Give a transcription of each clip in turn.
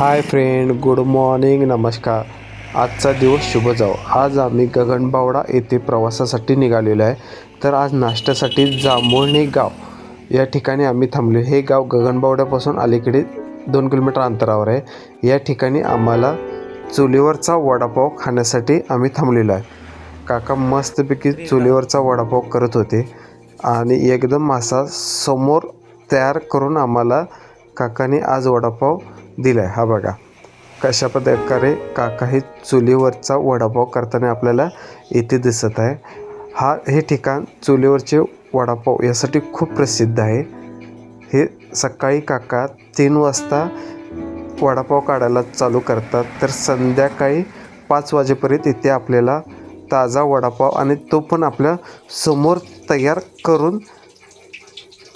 Hi friend good morning नमस्कार. आजचा दिवस शुभ जाओ आज आम्ही गगनबावडा येथे प्रवासासाठी निघालेलो आहे. तर आज नाश्त्यासाठी जांभुळणी गाव या ठिकाणी आम्ही थांबलो हे गाव गगनबावड्यापासून अलीकडे दोन किलोमीटर अंतरावर आहे. या ठिकाणी आम्हाला चुलीवरचा वडापाव खाण्यासाठी आम्ही थांबलेलो आहे. काका मस्तपैकी चुलीवरचा वडापाव करत होते आणि एकदम असा समोर तयार करून आम्हाला काकाने आज वडापाव दिला आहे हा बघा. कशा प्रकारे काका हे चुलीवरचा वडापाव करताना आपल्याला इथे दिसत आहे. हा हे ठिकाण चुलीवरचे वडापाव यासाठी खूप प्रसिद्ध आहे. हे सकाळी काका तीन वाजता वडापाव काढायला चालू करतात. तर संध्याकाळी पाच वाजेपर्यंत इथे आपल्याला ताजा वडापाव आणि तो पण आपल्यासमोर तयार करून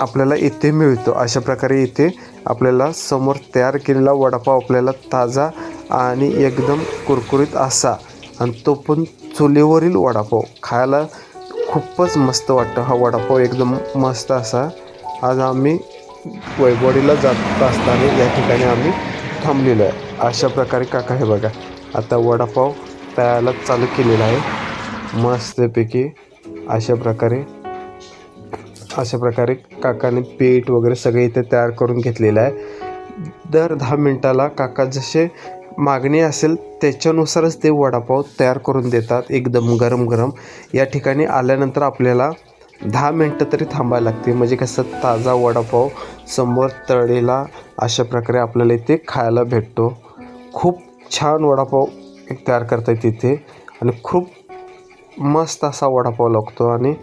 आपल्याला इथे मिळतो. अशा प्रकारे इथे आपल्याला समोर तयार केलेला वडापाव आपल्याला ताजा आणि एकदम कुरकुरीत असा. आणि तो पण चुलीवरील वडापाव. खायला खूपच मस्त वाटतं हा वडापाव. एकदम मस्त असा. आज आम्ही वैभवडीला जात असताना या ठिकाणी आम्ही थांबलेलो आहे. अशा प्रकारे काका हे बघा. आता वडापाव तयारला चालू केलेला आहे. मस्तपैकी अशा प्रकारे अशा प्रकारे काकाने पीठ वगैरे सगळे इथे तयार करून घेतलेलं आहे. दर दहा मिनटाला काका जसे मागणी असेल त्याच्यानुसारच ते वडापाव तयार करून देतात एकदम गरम गरम. या ठिकाणी आल्यानंतर आपल्याला दहा मिनटं तरी थांबायला लागते म्हणजे कसं ताजा वडापाव समोर तळलेला अशा प्रकारे आपल्याला इथे खायला भेटतो. खूप छान वडापाव तयार करतात इथे. आणि खूप मस्त असा वडापाव लागतो. आणि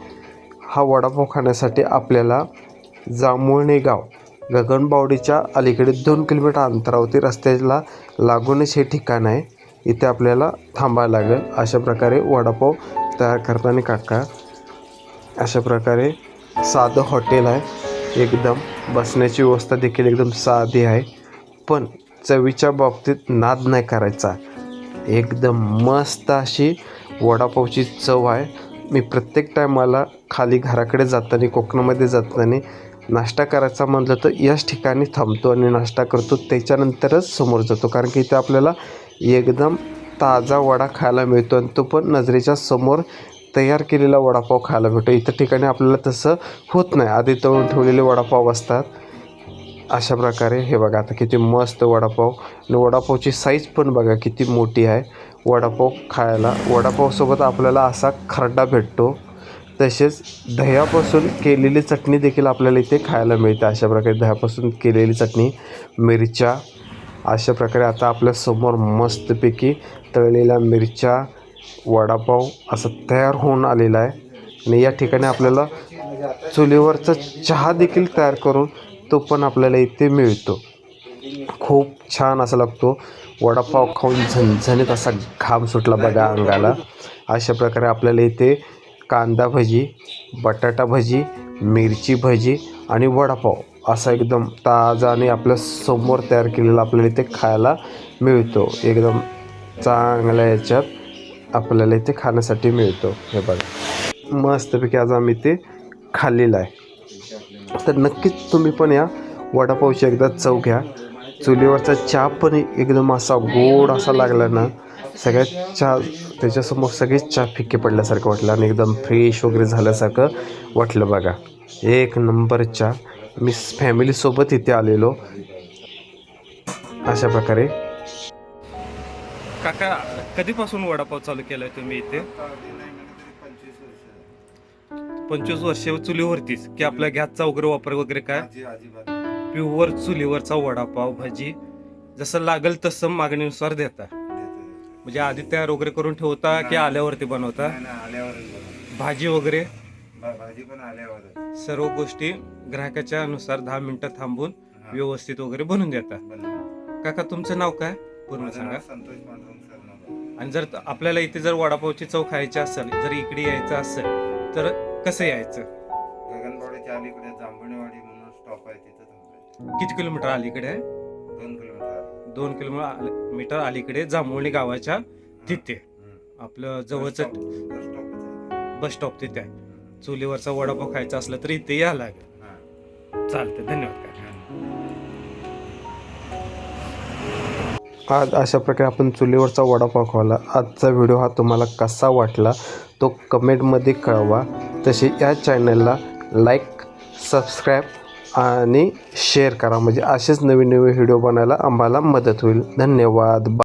हा वडापाव खाण्यासाठी आपल्याला जांभुळणे गाव गगनबावडीच्या अलीकडे दोन किलोमीटर अंतरावरती रस्त्याला लागूनच हे ठिकाण आहे. इथे आपल्याला थांबायला लागेल. अशा प्रकारे वडापाव तयार करताना काका अशा प्रकारे साधं हॉटेल आहे. एकदम बसण्याची व्यवस्था देखील एकदम साधी आहे. पण चवीच्या बाबतीत नाद नाही करायचा. एकदम मस्त अशी वडापावची चव आहे. मी प्रत्येक टायमाला खाली घराकडे जाताना कोकणामध्ये जाताना नाश्ता करायचा म्हटलं तर याच ठिकाणी थांबतो आणि नाश्ता करतो. त्याच्यानंतरच समोर जातो. कारण की इथे आपल्याला एकदम ताजा वडा खायला मिळतो आणि तो पण नजरेच्या समोर तयार केलेला वडापाव खायला भेटतो इतर ठिकाणी आपल्याला तसं होत नाही. आधी तळून ठेवलेले वडापाव असतात. अशा प्रकारे हे बघा आता किती मस्त वडापाव. आणि वडापावची साईज पण बघा किती मोठी आहे. वडापाव खायला वडापावसोबत आपल्याला असा खरडा भेटतो. तसेच दह्यापासून केलेली चटणी देखील आपल्याला इथे खायला मिळते. अशा प्रकारे दह्यापासून केलेली चटणी मिरच्या अशा प्रकारे आता आपल्यासमोर मस्तपैकी तळलेल्या मिरच्या वडापाव असं तयार होऊन आलेला आहे. आणि या ठिकाणी आपल्याला चुलीवरचा चहा देखील तयार करून तो पण आपल्याला इथे मिळतो. खूप छान असा लागतो. वडापाव खाऊन झणझणीत असा घाम सुटला बघा अंगाला. अशा प्रकारे आपल्याला इथे कांदा भजी बटाटा भजी मिरची भजी आणि वडापाव असा एकदम ताजा आणि आपल्यासमोर तयार केलेला आपल्याला इथे खायला मिळतो. एकदम चांगल्या याच्यात आपल्याला इथे खाण्यासाठी मिळतो. हे बघा. मस्तपैकी आज आम्ही ते खाल्लेलं आहे. तर नक्कीच तुम्ही पण या. वडापावची एकदा चव घ्या. चुलीवरचा चहा पण एकदम असा गोड असा लागला ना सगळ्यात चहा त्याच्यासमोर सगळेच चहा फिक्के पडल्यासारखं वाटलं आणि एकदम फ्रेश वगैरे झाल्यासारखं वाटलं बघा. एक नंबर चहा. मी फॅमिलीसोबत इथे आलेलो. अशा प्रकारे. काका कधीपासून वडापाव चालू केला आहे तुम्ही इथे? पंचवीस वर्ष चुलीवरतीच की आपल्या गॅसचा वगैरे वापर वगैरे काय? प्युअर चुलीवरचा वडापाव भाजी जसं लागल तसं मागणीनुसार देता. म्हणजे आधी तयार वगैरे करून ठेवता की आल्यावरती बनवता? भाजी वगैरे? भाजी पण आल्यावर सर्व गोष्टी ग्राहकाच्या अनुसार दहा मिनिटं थांबून व्यवस्थित वगैरे बनवून देता. काका तुमचं नाव काय? पूर्ण सांगा. आणि जर आपल्याला इथे जर वडापावची चव खायची असेल जर इकडे यायचं असेल तर कसं यायचं? गगनबावड्याच्या अलीकडे जांभणेवाडी म्हणून स्टॉप आहे तिथं थांबायचं किती किलोमीटर अलीकडे आहे? दोन किलोमीटर दोन किलोमीटर मीटर अलीकडे जांभुळणी गावाच्या तिथे. आपलं जवळचं बस स्टॉपच आहे. बस स्टॉप तिथे आहे. चुलीवरचा वडापाव खायचा असला तर इथे या लागेल. हा. चालतं धन्यवाद काका. आज अशा प्रकारे आपण चुलीवरचा वडापाव खावला आजचा व्हिडिओ हा तुम्हाला कसा वाटला तो कमेंटमध्ये कळवा. तसे या चॅनलला लाईक सबस्क्राईब आणि शेअर करा. म्हणजे असेच नवीन नवीन व्हिडिओ बनायला आम्हाला मदत होईल. धन्यवाद. बा